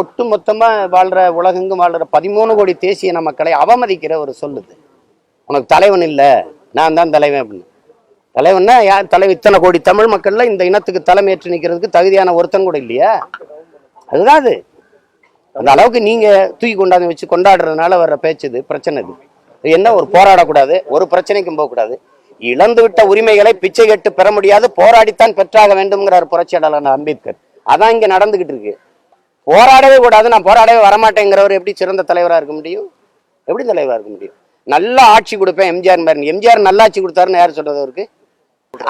ஒட்டு மொத்தமாக வாழ்கிற உலகெங்கும் வாழ்கிற பதிமூணு கோடி தேசிய இன மக்களை அவமதிக்கிற ஒரு சொல்லுது உனக்கு தலைவன் இல்லை. நான் தான் தலைவன் அப்படின்னு. தலைவன்னா யார்? தலைவன் இத்தனை கோடி தமிழ் மக்கள்ல இந்த இனத்துக்கு தலைமையேற்று நிற்கிறதுக்கு தகுதியான ஒருத்தன் கூட இல்லையா? அதுதான் அது. அந்த அளவுக்கு நீங்கள் தூக்கி கொண்டாந்து வச்சு கொண்டாடுறதுனால வர்ற பேச்சு இது பிரச்சனை இது. என்ன? ஒரு போராடக்கூடாது. ஒரு பிரச்சனைக்கும் போகக்கூடாது. இழந்து விட்ட உரிமைகளை பிச்சை கேட்டு பெற முடியாது. போராடித்தான் பெற்றாக வேண்டும்ங்கிறார் புரட்சியாளர் அம்பேத்கர். அதான் இங்கே நடந்துகிட்டு இருக்கு. போராடவே கூடாது நான் போராடவே வரமாட்டேங்கிறவர் எப்படி சிறந்த தலைவரா இருக்க முடியும்? எப்படி தலைவரா இருக்க முடியும்? நல்லா ஆட்சி கொடுப்பேன் எம்ஜிஆர் மாதிரி எம்ஜிஆர் நல்லா ஆட்சி கொடுத்தாருன்னு யார் சொல்றது அவருக்கு?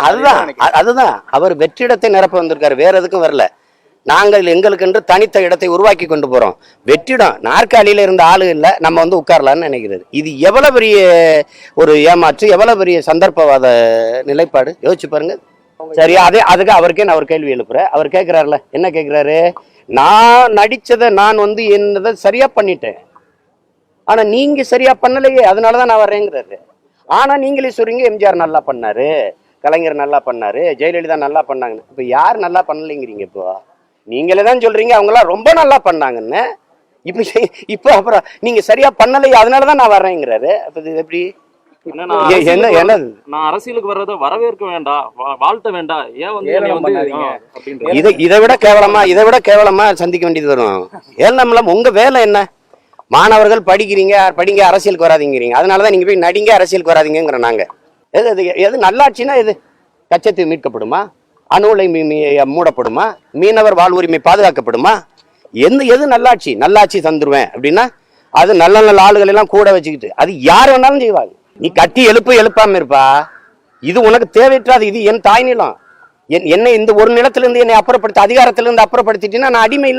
அதுதான் அதுதான். அவர் வெற்றிடத்தை நிரப்ப வந்திருக்காரு. வேற எதுக்கும் வரல. நாங்கள் எங்களுக்கென்று தனித்த இடத்தை உருவாக்கி கொண்டு போறோம். வெற்றிடம் நாற்காலியில் இருந்த ஆளு இல்ல நம்ம வந்து உட்காரலாம்னு நினைக்கிறது. இது எவ்வளவு பெரிய ஒரு ஏமாற்று எவ்வளவு பெரிய சந்தர்ப்பவாத நிலைப்பாடு? யோசிச்சு பாருங்க. சரியா அதே அதுக்கு அவருக்கே நான் ஒரு கேள்வி எழுப்புறேன். அவர் கேட்குறாருல என்ன கேட்குறாரு நான் நடிச்சதை நான் வந்து என்னதை சரியா பண்ணிட்டேன். ஆனா நீங்கள் சரியா பண்ணலையே அதனாலதான் நான் வரேங்கிறாரு ஆனா நீங்களே சொல்றீங்க எம்ஜிஆர் நல்லா பண்ணாரு கலைஞர் நல்லா பண்ணாரு ஜெயலலிதா நல்லா பண்ணாங்க. இப்போ யார் நல்லா பண்ணலைங்கிறீங்க இப்போ? நீங்களே தான் சொல்றீங்க அவங்களாம் ரொம்ப நல்லா பண்ணாங்கன்னு. இப்போ இப்போ அப்புறம் நீங்கள் சரியாக பண்ணலையே அதனால தான் நான் வர்றேங்கிறாரு. அப்போ இது எப்படி? என்ன நான் ஏ- என்ன அரசியலுக்கு என்ன வர- நான் அரசியலுக்கு வர்றத வரவேற்க வேண்டாம் வாழ்த்த வேண்டாம் ஏன் வந்து இதை இதை விட கேவலமா இதை விட கேவலமா சந்திக்க வேண்டியது வரும். ஏன்னா உங்க வேலை என்ன? மாணவர்கள் படிக்கிறீங்க படிங்க அரசியலுக்கு வராதீங்கிறீங்க. அதனாலதான் நீங்க போய் நடிங்க அரசியலுக்கு வராதீங்கிற நாங்க. எது எது எது நல்லாட்சினா எது? கச்சத்தீவு மீட்கப்படுமா? அணு மீ- மூடப்படுமா? மீனவர் வாழ்வுரிமை பாதுகாக்கப்படுமா? எந்த எது நல்லாட்சி? நல்லாட்சி தந்துருவேன் அப்படின்னா அது நல்ல நல்ல ஆளுகள் எல்லாம் கூட வச்சுக்கிட்டு அது யார் வேணாலும் செய்வாங்க. நீ கட்டி எழுப்பு எழுப்பாம இருப்பா. இது உனக்கு தேவையற்றாது இது என் தாய் நிலம். என் என்னை இந்த ஒரு நிலத்திலிருந்து என்னை அப்புறப்படுத்தி அதிகாரத்திலிருந்து அப்புறப்படுத்திட்டீங்கன்னா நான் அடிமை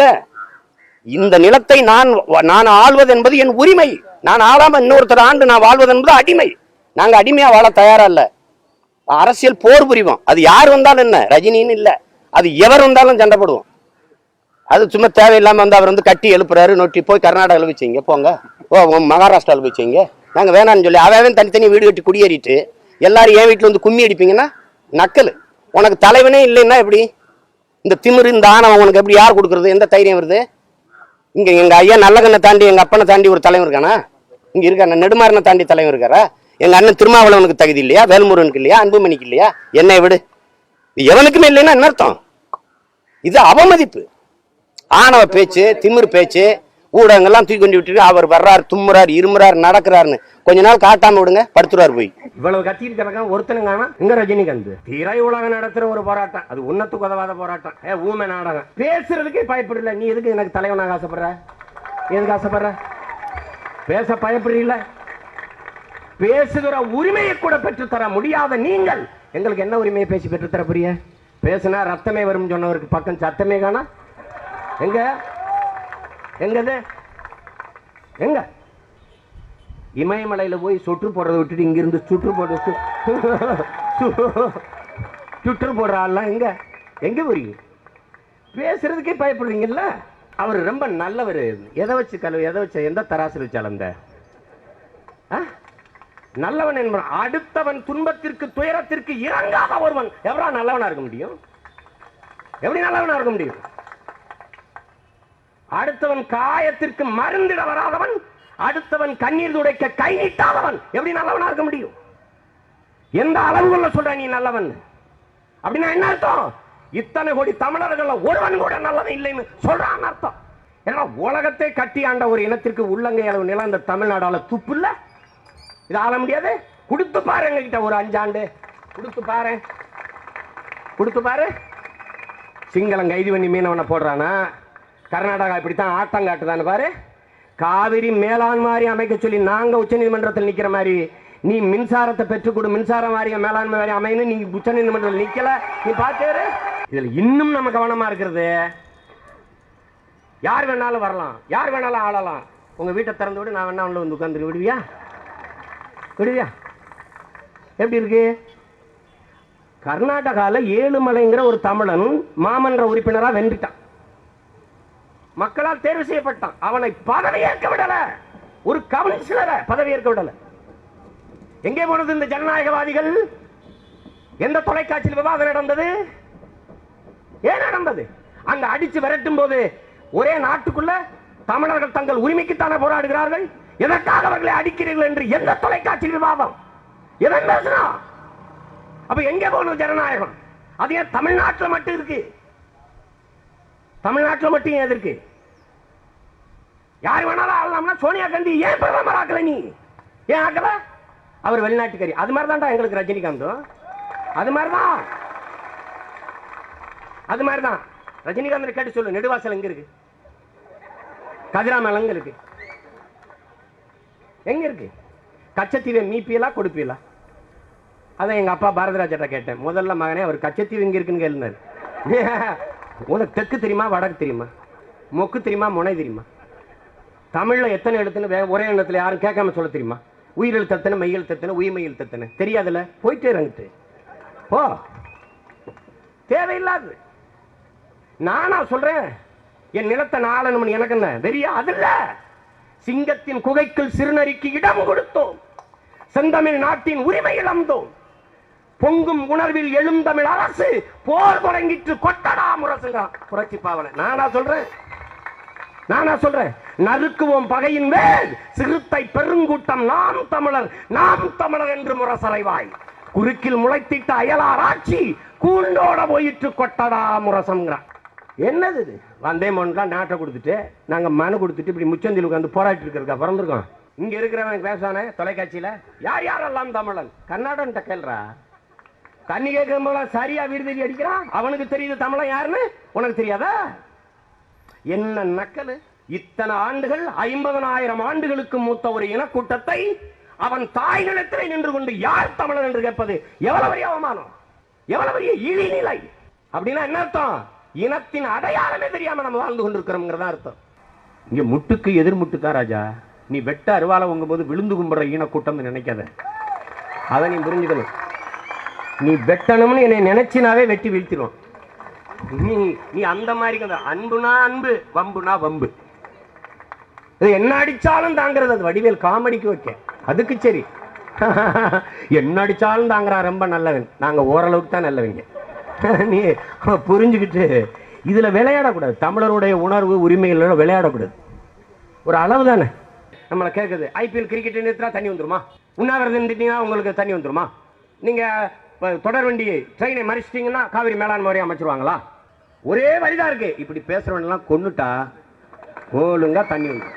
இந்த நிலத்தை நான் நான் ஆள்வது என்பது என் உரிமை. நான் ஆளாம இன்னொருத்தர் ஆண்டு நான் வாழ்வது என்பது அடிமை. நாங்க அடிமையா வாழ தயாரா இல்ல. அரசியல் போர் புரிவோம். அது யார் வந்தாலும் என்ன? ரஜினின்னு இல்ல. அது எவர் வந்தாலும் சண்டைப்படுவோம் அது சும்மா தேவையில்லாம வந்து அவர் வந்து கட்டி எழுப்புறாரு நோட்டி போய் கர்நாடகாவில் வச்சீங்க போங்க. ஓ உங்க மகாராஷ்டிராவில் வச்சீங்க. நாங்கள் வேணாம்னு சொல்லி அவன் தனித்தனி வீடு கட்டி குடியேறிட்டு எல்லாரும் என் வீட்டில் வந்து கும்மி அடிப்பீங்கன்னா நக்கல். உனக்கு தலைவனே இல்லைன்னா எப்படி? இந்த திமிரு இந்த ஆணவம் உனக்கு எப்படி யார் கொடுக்குறது? எந்த தைரியம் வருது? இங்கே எங்கள் ஐயா நல்லகண்ணை தாண்டி எங்கள் அப்பனை தாண்டி ஒரு தலைவர் இருக்கானா? இங்கே இருக்கான. நெடுமாறனை தாண்டி தலைவர் இருக்காரா? எங்கள் அண்ணன் திருமாவளவனுக்கு தகுதி இல்லையா? வேல்முருகனுக்கு இல்லையா? அன்புமணிக்கு இல்லையா? என்னை விடு. எவனுக்குமே இல்லைன்னா என்ன அர்த்தம்? இது அவமதிப்பு. ஆணவ பேச்சு திமிர் பேச்சு ஊடகங்கள்லாம் தூக்கி கொண்டு விட்டு அவர் வர்றார் தும்முறார் இருமுறார் நடக்கிறாருன்னு கொஞ்ச நாள் காட்டாம விடுங்க படுத்துறாரு போய். இவ்வளவு கத்திட்டு கிடக்கான் ஒருத்தனும் காணா இங்க ரஜினிகாந்த். திரை உலகம் நடத்துற ஒரு போராட்டம். அது உன்னத்துக்கு உதவாத போராட்டம். ஏ ஊமை நாடகம். பேசுறதுக்கே பயப்படல. நீ எதுக்கு எனக்கு தலைவனாக ஆசைப்படுற? நீ எதுக்கு ஆசைப்படுற? பேச பயப்படுறீங்களா பேசுகிற உரிமையை கூட பெற்றுத்தர முடியாத நீங்கள் எங்களுக்கு என்ன உரிமையை பேசி பெற்றுத்தர புரிய? பேசுனா ரத்தமே வரும் சொன்னவருக்கு பக்கம் சத்தமே காணா? எங்க? எங்கது எங்க? இமயமலையில போய் சுற்று போடுறத விட்டுட்டு இங்கிருந்து சுற்று போடுறது சுற்று போடுற ஆள்லாம் எங்க? எங்க போறீங்க? பேசுறதுக்கே பயப்படுறீங்கல்ல? அவர் ரொம்ப நல்லவர். எதை வச்சு கலவு எதை வச்ச எந்த தராசில் வச்சு அளந்த நல்லவன் என்பவன் அடுத்தவன் துன்பத்திற்கு துயரத்திற்கு இறங்காத ஒருவன். எவ்வளோ நல்லவனா இருக்க முடியும்? எப்படி நல்லவனா இருக்க முடியும்? அடுத்தவன் காயத்திற்கு மருந்திட வராதவன் அடுத்தவன் கண்ணீர் துடைக்க கை நீட்டாதவன். எப்படி நல்லவனா இருக்க முடியும்? எந்த அளவுகள்ல சொல்ற நீ நல்லவன்? அப்படின்னா என்ன அர்த்தம்? இத்தனை கோடி தமிழர்கள் ஒருவன் கூட நல்லவன் இல்லைன்னு சொல்றான் அர்த்தம். ஏன்னா உலகத்தை கட்டி ஆண்ட ஒரு இனத்திற்கு உள்ளங்கை அளவு நிலம் இந்த தமிழ்நாடால துப்பு இல்ல? இது ஆள முடியாது? கொடுத்து பாரு எங்க கிட்ட ஒரு அஞ்சாண்டு. கொடுத்து பாரு. கொடுத்து பாரு. சிங்களம் கைது பண்ணி மீனவனை போடுறானா? கர்நாடகா இப்படித்தான் ஆட்டம் காட்டுதான்னு பாரு. காவிரி மேலாண் மாதிரி அமைக்க சொல்லி நாங்க உச்சநீதிமன்றத்தில் நிக்கிற மாதிரி நீ மின்சாரத்தை பெற்றுக் கொடு மின்சார வாரியம் மேலாண்மை வாரியம் அமையணும் நீ உச்சநீதிமன்றத்தில் நிக்கல. நீ பாத்தேரு இதுல இன்னும் நம்ம கவனமா இருக்கிறது. யார் வேணாலும் வரலாம். யார் வேணாலும் ஆளலாம். உங்க வீட்டை திறந்து விடு நான் வேணா உள்ள வந்து உட்காந்துரு விடுவியா? விடுவியா? எப்படி இருக்கு? கர்நாடகாவில் ஏழுமலைங்கிற ஒரு தமிழன் மாமன்ற உறுப்பினரா வென்றுட்டான். மக்களால் தேர்வு செய்யப்பட்டான். அவனை பதவியேற்க விடல. ஒரு கவுன்சிலரை பதவியேற்க விடல. எங்கே போனது இந்த ஜனநாயகவாதிகள்? எந்த தொலைக்காட்சியில் விவாதம் நடந்தது? ஏன் நடந்தது? அங்க அடிச்சு விரட்டும் போது ஒரே நாட்டுக்குள்ள தமிழர்கள் தங்கள் உரிமைக்குத்தானே போராடுகிறார்கள்? எதற்காக அவர்களை அடிக்கிறீர்கள் என்று எந்த தொலைக்காட்சி விவாதம்? எதன் பேசுனா? அப்ப எங்க போனது ஜனநாயகம்? அது ஏன் தமிழ்நாட்டுல மட்டும் இருக்கு? தமிழ்நாட்டில் மட்டும் ஏன் இருக்கு யார் வேணாலும் ஆகலாம்னா சோனியா காந்தி ஏன் பிரதமர் ஆக்கல நீ? ஏன் ஆக்கல? அவர் வெளிநாட்டுக்காரி. அது மாதிரி தான்டா எங்களுக்கு ரஜினிகாந்தும். அது மாதிரிதான். அது மாதிரிதான். ரஜினிகாந்த் கேட்டு சொல்லு நெடுவாசல் எங்க இருக்கு? கதிராமல் எங்க இருக்கு? எங்க இருக்கு? கச்சத்தீவை மீப்பியலா கொடுப்பீலா அதான் எங்க அப்பா பாரதிராஜட்ட கேட்டேன். முதல்ல மகனே அவர் கச்சத்தீவு எங்க இருக்குன்னு கேளுனாரு உனக்கு தெற்கு தெரியுமா வடக்கு தெரியுமா? மொக்கு தெரியுமா முனை தெரியுமா? தமிழ்ல எத்தனை எழுத்துன்னு ஒரே எண்ணத்துல யாரும் கேட்காம சொல்ல தெரியுமா? உயிரெழுத்து எத்தனை மெய்யெழுத்து எத்தனை உயிர்மெய் எழுத்து எத்தனை தெரியாதுல்ல? போயிட்டே இறங்கிட்டு. போ. தேவையில்லாது. நானா சொல்றேன். என் நிலத்தை நாளணும் எனக்கு என்ன? வெறியா? அதுல சிங்கத்தின் குகைக்குள் சிறுநரிக்கு இடம் கொடுத்தோம். செந்தமிழ் நாட்டின் உரிமை இழந்தோம் பொங்கும் உணர்வில் எழுந்தமிழ் அரசு போர் தொடங்கிட்டு கொட்டடா முரசுங்கிறான் புரட்சி பாவனை. நானா சொல்றேன்? நானா சொல்றேன்? நறுக்குவோம் பகையின் மேல் சிறுத்தை பெருங்கூட்டம் நாம் தமிழர் நாம் தமிழர் என்று முரசறைவாய். குறுக்கில் முளைத்திட்ட அயலார் ஆட்சி கூண்டோட போயிட்டு கொட்டடா முரசம்ங்கிறான் என்னது இது? வந்தே மோன்லாம் நாட்டை கொடுத்துட்டு நாங்க மனு கொடுத்துட்டு இப்படி முச்சந்தில் உட்காந்து போராட்டி இருக்கிறக்கா பிறந்திருக்கோம். இங்க இருக்கிறவன் பேசுவானே தொலைக்காட்சியில. யார் யாரெல்லாம் தமிழன்? கர்நாடகன்ட்ட கேள்றா தண்ணி கேட்கும் சரியா விடுதலை அடிக்கிறான்? அவனுக்கு தெரியுது தமிழன் யாருன்னு? உனக்கு தெரியாதா? என்ன நக்கலு? இத்தனை ஆண்டுகள் ஐம்பதனாயிரம் ஆண்டுகளுக்கு மூத்த ஒரு இனக்கூட்டத்தை அவன் தாய் நிலத்திலே நின்று கொண்டு யார் தமிழன் என்று கேட்பது? எவ்வளவு பெரிய அவமானம்? எவ்வளவு பெரிய இழிநிலை அப்படின்னா என்ன அர்த்தம்? இனத்தின் அடையாளமே தெரியாம நம்ம வாழ்ந்து கொண்டிருக்கிறோம்ங்கிறதா அர்த்தம். இங்க முட்டுக்கு எதிர் முட்டு ராஜா? நீ வெட்ட அருவாலை உங்கும் போது விழுந்து கும்பிடுற ஈனக்கூட்டம் நினைக்காத. அதை நீ புரிஞ்சுக்கணும். நீ வெட்டணும்னு என்னை நினைச்சினாவே வெட்டி வீழ்த்திடும் நீ நீ அந்த மாதிரி அன்புனா அன்பு வம்புனா வம்பு. இது என்ன அடிச்சாலும் தாங்கிறது. அது வடிவேல் காமெடிக்கு வைக்க. அதுக்கு சரி. என்ன அடிச்சாலும் தாங்குறான் ரொம்ப நல்லவன். நாங்க ஓரளவுக்கு தான் நல்லவங்க. நீ புரிஞ்சுக்கிட்டு இதுல விளையாடக்கூடாது. தமிழருடைய உணர்வு உரிமைகளோட விளையாடக்கூடாது. ஒரு அளவு தானே. நம்மளை கேட்குது ஐபிஎல் கிரிக்கெட் நிறுத்தினா தண்ணி வந்துருமா? உண்ணாவிரதம் நிறுத்திட்டீங்கன்னா உங்களுக்கு தண்ணி வந்துருமா? நீங்க தொடர் வண்டி ட்ரெயினை மறிச்சிட்டிங்கன்னா காவிரி மேலாண்மை வரையும் அமைச்சிருவாங்களா? ஒரே வழிதான் இருக்கு. இப்படி பேசுறவனெல்லாம் கொண்டுட்டா ஒழுங்கா தண்ணி வந்து.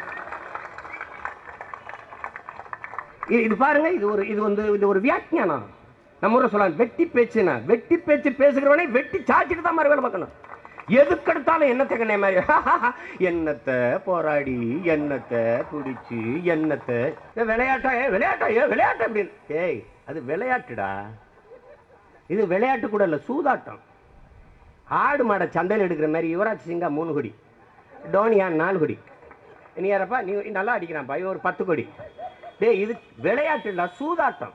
இது இது பாருங்க இது ஒரு இது வந்து இது ஒரு வியாக்கியானம். நம்ம ஊரை சொல்லலாம் வெட்டி பேச்சுனா வெட்டி பேச்சு பேசுகிறவனே வெட்டி சாச்சிட்டு தான் மாதிரி வேலை பார்க்கணும். எதுக்கெடுத்தாலும் என்னத்தை கண்ணே மாதிரி? என்னத்தை போராடி என்னத்தை பிடிச்சி என்னத்தை விளையாட்டா ஏ விளையாட்டா ஏ விளையாட்டு அப்படின்னு. ஏய் அது விளையாட்டுடா. இது விளையாட்டு கூட இல்லை சூதாட்டம். ஆடு மாடை சந்தையில் எடுக்கிற மாதிரி யுவராஜ் சிங்கா மூணு கோடி டோனியா நாலு கோடி. நீ யாரப்பா நீ நல்லா அடிக்கிறான்ப்பா இவன் ஒரு பத்து கோடி. டேய் இது விளையாட்டு இல்லை சூதாட்டம்.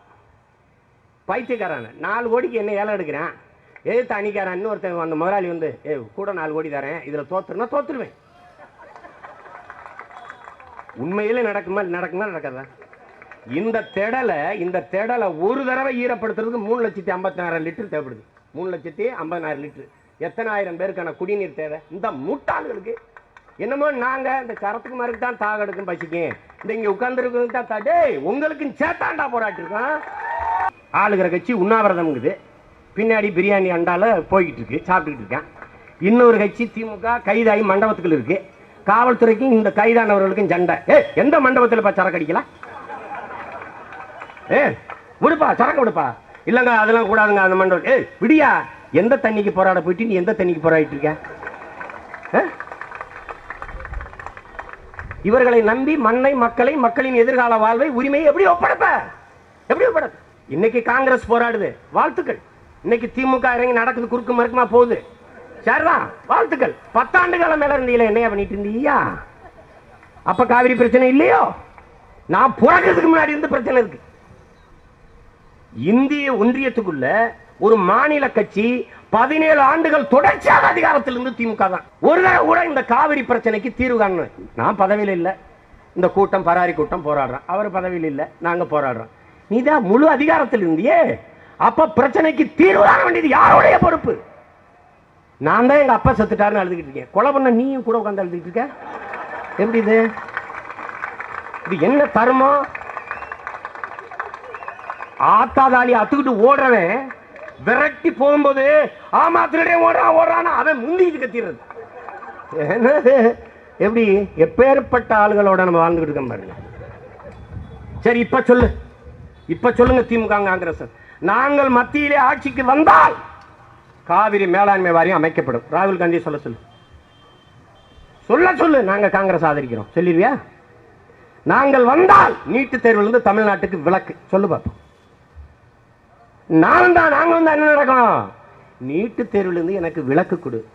பைத்தியக்காரன் நாலு கோடிக்கு என்ன ஏலம் எடுக்கிறேன்? எதிர்த்து அணிக்காரன் இன்னொருத்தன் அந்த முதலாளி வந்து ஏ கூட நாலு கோடி தரேன் இதில் தோத்துருன்னா தோத்துருவேன். உண்மையிலே நடக்குமா நடக்குமா நடக்காதா? இந்த திடலை இந்த திடலை ஒரு தடவை ஈரப்படுத்துறதுக்கு மூணு லட்சத்தி ஐம்பத்தினாயிரம் லிட்டர் தேவைப்படுது. மூணு லட்சத்தி ஐம்பதாயிரம் லிட்டர். எத்தனை ஆயிரம் பேருக்கான குடிநீர் தேவை? இந்த முட்டாள்களுக்கு. என்னமோ நாங்கள் இந்த சரத்துக்கு மாதிரி தான் தாக எடுக்கும் பசிக்கும் இந்த இங்கே உட்காந்துருக்கிறது தான் தா- உங்களுக்கு சேத்தாண்டா போராட்டிருக்கோம் ஆளுகிற கட்சி உண்ணாவிரதம்ங்குது. பின்னாடி பிரியாணி அண்டால போய்கிட்டு இருக்கு சாப்பிட்டுக்கிட்டு இருக்கேன். இன்னொரு கட்சி திமுக கைதாகி மண்டபத்துக்குள்ள இருக்கு. காவல்துறைக்கும் இந்த கைதானவர்களுக்கும் சண்டை. ஏ எந்த மண்டபத்தில் பா சரக்கு அடிக்கலாம்? ஏ விடுப்பா சரக்கு விடுப்பா. இல்லைங்க அதெல்லாம் கூடாதுங்க அந்த மண்டல் ஏய் விடியா எந்த தண்ணிக்கு போராட போயிட்டு நீ எந்த தண்ணிக்கு போராடிட்டு இருக்க? இவர்களை நம்பி மண்ணை மக்களை மக்களின் எதிர்கால வாழ்வை உரிமையை எப்படி ஒப்படைப்ப? எப்படி ஒப்படைப்ப? இன்னைக்கு காங்கிரஸ் போராடுது. வாழ்த்துக்கள். இன்னைக்கு திமுக இறங்கி நடக்குது குறுக்கு மறுக்குமா போகுது. சரிதான் வாழ்த்துக்கள். பத்தாண்டு காலம் மேல இருந்தீங்களே என்னையா பண்ணிட்டு இருந்தீயா? அப்ப காவிரி பிரச்சனை இல்லையோ? நான் பிறக்கிறதுக்கு முன்னாடி இருந்து பிரச்சனை இருக்கு. இந்திய ஒன்றியத்துக்குள்ள ஒரு மாநில கட்சி பதினேழு ஆண்டுகள் தொடர்ச்சியாக அதிகாரத்தில் இருந்து திமுக தான். ஒரு தடவை கூட இந்த காவிரி பிரச்சனைக்கு தீர்வு காணணும் நான் பதவியில் இல்லை. இந்த கூட்டம் பராரி கூட்டம் போராடுறோம் அவர் பதவியில் இல்லை. நாங்க போராடுறோம். நீதான் முழு அதிகாரத்தில் இருந்தியே அப்ப பிரச்சனைக்கு தீர்வு காண வேண்டியது யாருடைய பொறுப்பு? நான் தான் எங்க அப்பா செத்துட்டாருன்னு அழுதுகிட்டு இருக்கேன். கொலை பண்ண நீயும் கூட உட்காந்து அழுதுகிட்டு இருக்க? எப்படி இது? இது என்ன தர்மம்? ஆத்தாதாலி அத்துக்கிட்டு ஓடுறவன் விரட்டி போகும்போது ஆமா திருடே ஓடுறான் ஓடுறான்னு அவன் முந்திக்கிட்டு கத்திடுறது. என்னது? எப்படி? எப்பேற்பட்ட ஆளுகளோட நம்ம வாழ்ந்துகிட்டு இருக்கோம் பாருங்க. சரி இப்ப சொல்லு. இப்ப சொல்லுங்க திமுக காங்கிரஸ் நாங்கள் மத்தியிலே ஆட்சிக்கு வந்தால் காவிரி மேலாண்மை வாரியம் அமைக்கப்படும். ராகுல் காந்தி சொல்ல சொல்லு. சொல்ல சொல்லு. நாங்க காங்கிரஸ் ஆதரிக்கிறோம். சொல்லிடுவியா நாங்கள் வந்தால் நீட்டு தேர்விலிருந்து தமிழ்நாட்டுக்கு விளக்கு சொல்லு பார்ப்போம் நான் தான் நாங்களும் வந்தா என்ன நடக்கும் நீட்டு தேர்விலிருந்து எனக்கு விளக்கு கொடு.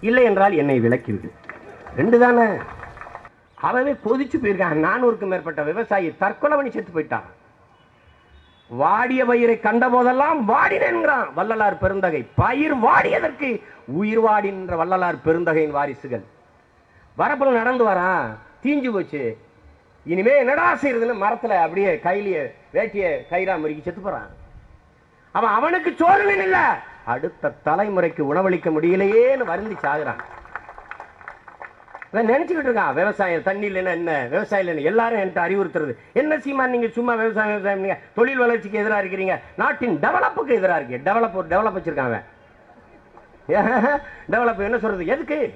இல்லை என்றால் என்னை விளக்கிவிடு ரெண்டு தானே? அவனே கொதிச்சு போயிருக்கான். நானூறுக்கும் மேற்பட்ட விவசாயி தற்கொலை பண்ணி செத்து போயிட்டான். வாடிய பயிரை கண்ட போதெல்லாம் வாடினேன்கிறான் வள்ளலார் பெருந்தகை. பயிர் வாடியதற்கு உயிர் வாடின்ற வள்ளலார் பெருந்தகையின் வாரிசுகள். வரப்பில் நடந்து வரான். தீஞ்சு போச்சு. இனிமே என்னடா செய்யறதுன்னு மரத்தில் அப்படியே கையிலேயே வேட்டியை கயிறா முறுக்கி செத்து போகிறான் அவன் அவனுக்கு சோறு இல்ல. அடுத்த தலைமுறைக்கு உணவளிக்க முடியலையேன்னு வருந்தி சாகுறான். நினைச்சுக்கிட்டு இருக்கான் விவசாயம் தண்ணி இல்லைன்னா என்ன விவசாயம் இல்லைன்னு எல்லாரும் என்கிட்ட அறிவுறுத்துறது. என்ன சீமா நீங்க சும்மா விவசாயம் விவசாயம் நீங்க தொழில் வளர்ச்சிக்கு எதிராக இருக்கிறீங்க. நாட்டின் டெவலப்புக்கு எதிராக இருக்கு. டெவலப் டெவலப் வச்சிருக்காங்க அவன். டெவலப் என்ன சொல்றது? எதுக்கு?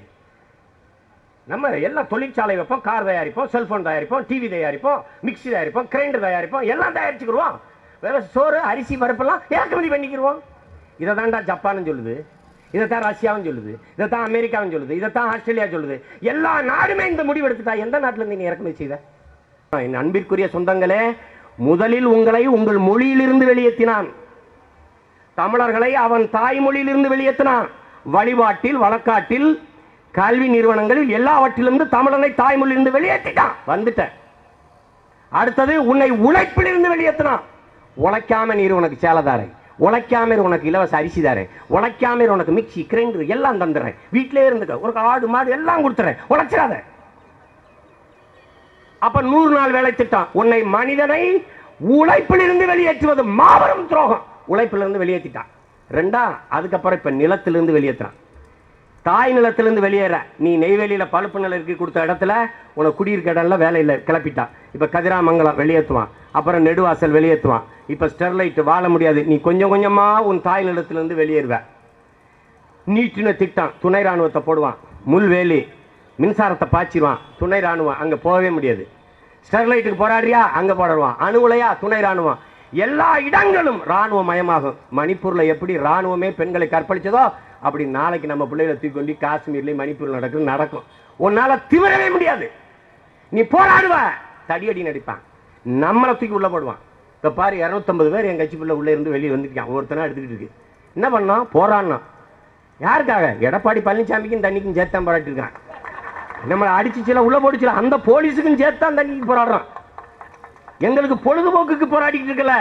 நம்ம எல்லாம் தொழிற்சாலை வைப்போம் கார் தயாரிப்போம் செல்போன் தயாரிப்போம் டிவி தயாரிப்போம் மிக்ஸி தயாரிப்போம் கிரைண்டர் தயாரிப்போம் எல்லாம் தயாரிச்சுக்கிடுவோம் வெறும் சோறு அரிசி பருப்பெல்லாம் இறக்குமதி பண்ணிக்கிடுவோம் இதை தான்டா ஜப்பான்னு சொல்லுது. இதைத்தான் ரஷ்யாவும் சொல்லுது. இதைத்தான் அமெரிக்காவும் சொல்லுது. இதைத்தான் ஆஸ்திரேலியா சொல்லுது. எல்லா நாடுமே இந்த முடிவு எடுத்துட்டா எந்த நாட்டிலேருந்து நீ இறக்குமதி செய்த? என் அன்பிற்குரிய சொந்தங்களே முதலில் உங்களை உங்கள் மொழியிலிருந்து வெளியேற்றினான். தமிழர்களை அவன் தாய்மொழியிலிருந்து வெளியேற்றினான். வழிபாட்டில் வழக்காட்டில் கல்வி நிறுவனங்களில் எல்லாவற்றிலிருந்து தமிழனை தாய்மொழியிலிருந்து வெளியேற்றிட்டான். வந்துட்டேன். அடுத்தது உன்னை உழைப்பிலிருந்து வெளியேற்றினான். உழைக்காம நீர் உனக்கு சேலதாரை. உழைக்காம இரு உனக்கு இலவச அரிசி தாரேன் உழைக்காம இரு உனக்கு மிக்சி கிரைண்டர் எல்லாம் தந்துடுறேன். வீட்டிலே இருந்துக்க உனக்கு ஆடு மாடு எல்லாம் கொடுத்துறேன். உழைச்சிடாத. அப்ப நூறு நாள் வேலை திட்டம். உன்னை மனிதனை உழைப்பிலிருந்து வெளியேற்றுவது மாபெரும் துரோகம். உழைப்பிலிருந்து வெளியேற்றிட்டான் ரெண்டா அதுக்கப்புறம் இப்ப நிலத்திலிருந்து வெளியேற்றுறான் தாய் நிலத்திலிருந்து வெளியேற. நீ நெய்வேலியில பழுப்பு நிலருக்கு கொடுத்த இடத்துல உனக்கு குடியிருக்க இடம்ல வேலை இல்லை கிளப்பிட்டான். இப்ப கதிராமங்கலம் வெளியேற்றுவான் அப்புறம் நெடுவாசல் வெளியேற்றுவான் இப்போ ஸ்டெர்லைட் வாழ முடியாது. நீ கொஞ்சம் கொஞ்சமாக உன் தாய் நிலத்திலேருந்து வெளியேறுவ. நீட்டின திட்டம் துணை ராணுவத்தை போடுவான். முள்வேலி மின்சாரத்தை பாய்ச்சிடுவான் துணை ராணுவம் அங்கே போகவே முடியாது. ஸ்டெர்லைட்டுக்கு போராடுறியா? அங்கே போடுவான் அணு உலையா துணை ராணுவம். எல்லா இடங்களும் இராணுவ மயமாகும் மணிப்பூரில் எப்படி ராணுவமே பெண்களை கற்பழிச்சதோ அப்படி நாளைக்கு நம்ம பிள்ளைகளை தூக்கி கொண்டு காஷ்மீர்லேயும் மணிப்பூரில் நடக்குது நடக்கும். உன்னால் திவிரவே முடியாது. நீ போராடுவ. தடியடி நடிப்பான். நம்மளை தூக்கி உள்ளே போடுவான். இப்போ பாரு 250 பேர் என் கட்சிக்குள்ள உள்ள இருந்து வெளியே வந்துருக்கான் ஒருத்தனா எடுத்துக்கிட்டு இருக்கு. என்ன பண்ணான் போராடினோம் யாருக்காக? எடப்பாடி பழனிசாமிக்கும் தண்ணிக்கும் சேர்த்தான் போராட்டிருக்கான் நம்மளை அடிச்சுச்சுல உள்ள போடுச்சுல அந்த போலீஸுக்கும் சேர்த்தான் தண்ணிக்கு போராடுறான். எங்களுக்கு பொழுதுபோக்குக்கு போராடிட்டு இருக்கல.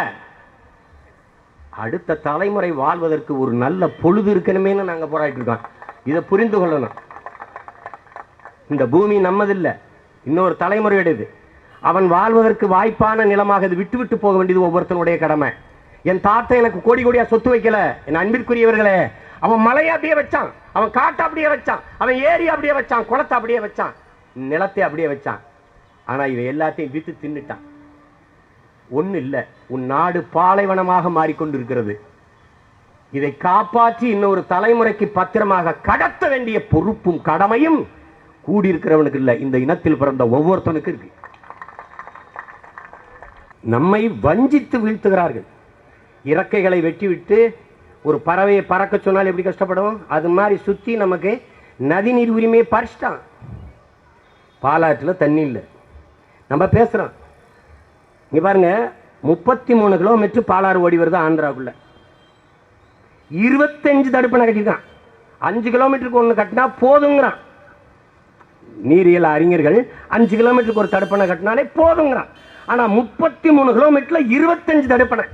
அடுத்த தலைமுறை வாழ்வதற்கு ஒரு நல்ல பொழுது இருக்கணுமே நாங்க போராடிட்டு இருக்கோம் இதை புரிந்து கொள்ளணும். இந்த பூமி நம்மதில்ல. இன்னொரு தலைமுறையுடையது அவன் வாழ்வதற்கு வாய்ப்பான நிலமாக இது விட்டு விட்டு போக வேண்டியது ஒவ்வொருத்தனுடைய கடமை. என் தாத்தா எனக்கு கோடி கோடியா சொத்து வைக்கல. என் அன்பிற்குரியவர்களே அவன் மலையை அப்படியே வச்சான். அவன் காட்டை அப்படியே வச்சான். அவன் ஏரி அப்படியே வச்சான். குளத்தை அப்படியே வச்சான். நிலத்தை அப்படியே வச்சான். ஆனா இவன் எல்லாத்தையும் வித்து தின்னுட்டான். ஒண்ணு இல்ல. உன் நாடு பாலைவனமாக மாறிக்கொண்டிருக்கிறது. இதை காப்பாற்றி இன்னொரு தலைமுறைக்கு பத்திரமாக கடத்த வேண்டிய பொறுப்பும் கடமையும் கூடியிருக்கிறவனுக்கு இல்ல. இந்த இனத்தில் பிறந்த ஒவ்வொருத்தனுக்கு இருக்கு. நம்மை வஞ்சித்து வீழ்த்துகிறார்கள். இறக்கைகளை வெட்டிவிட்டு ஒரு பறவையை பறக்க சொன்னால் எப்படி கஷ்டப்படும்? அது மாதிரி சுத்தி நமக்கு நதிநீர் உரிமையை பறிச்சிட்டான். பாலாற்றில் தண்ணி இல்லை. நம்ம பேசுகிறோம் இங்கே பாருங்க முப்பத்தி மூணு கிலோமீட்டர் பாலாறு ஓடி வருது ஆந்திராவுக்குள்ள. இருபத்தஞ்சு தடுப்பணை கட்டியிருக்கான். அஞ்சு கிலோமீட்டருக்கு ஒன்று கட்டினா போதுங்கிறான். நீரியல் அறிஞர்கள் அஞ்சு கிலோமீட்டருக்கு ஒரு தடுப்பணை கட்டினாலே போதுங்கிறான். ஆனா முப்பத்தி மூணு கிலோமீட்டர்ல இருபத்தஞ்சு தடுப்பணை.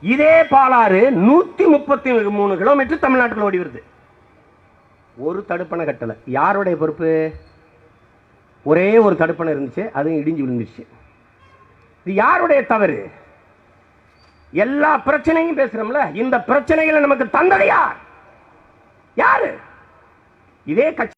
இதே பாலாறு நூத்தி முப்பத்தி மூணு கிலோமீட்டர் தமிழ்நாட்டுக்குள்ள ஓடி வருது. ஒரு தடுப்பணை கட்டலை. யாருடைய பொறுப்பு? ஒரே ஒரு தடுப்பணை இருந்துச்சு அதுவும் இடிஞ்சு விழுந்துருச்சு. இது யாருடைய தவறு? எல்லா பிரச்சனையும் பேசுறோம்ல இந்த பிரச்சனைகளை நமக்கு தந்தது யார்? யாரு? இதே கட்சி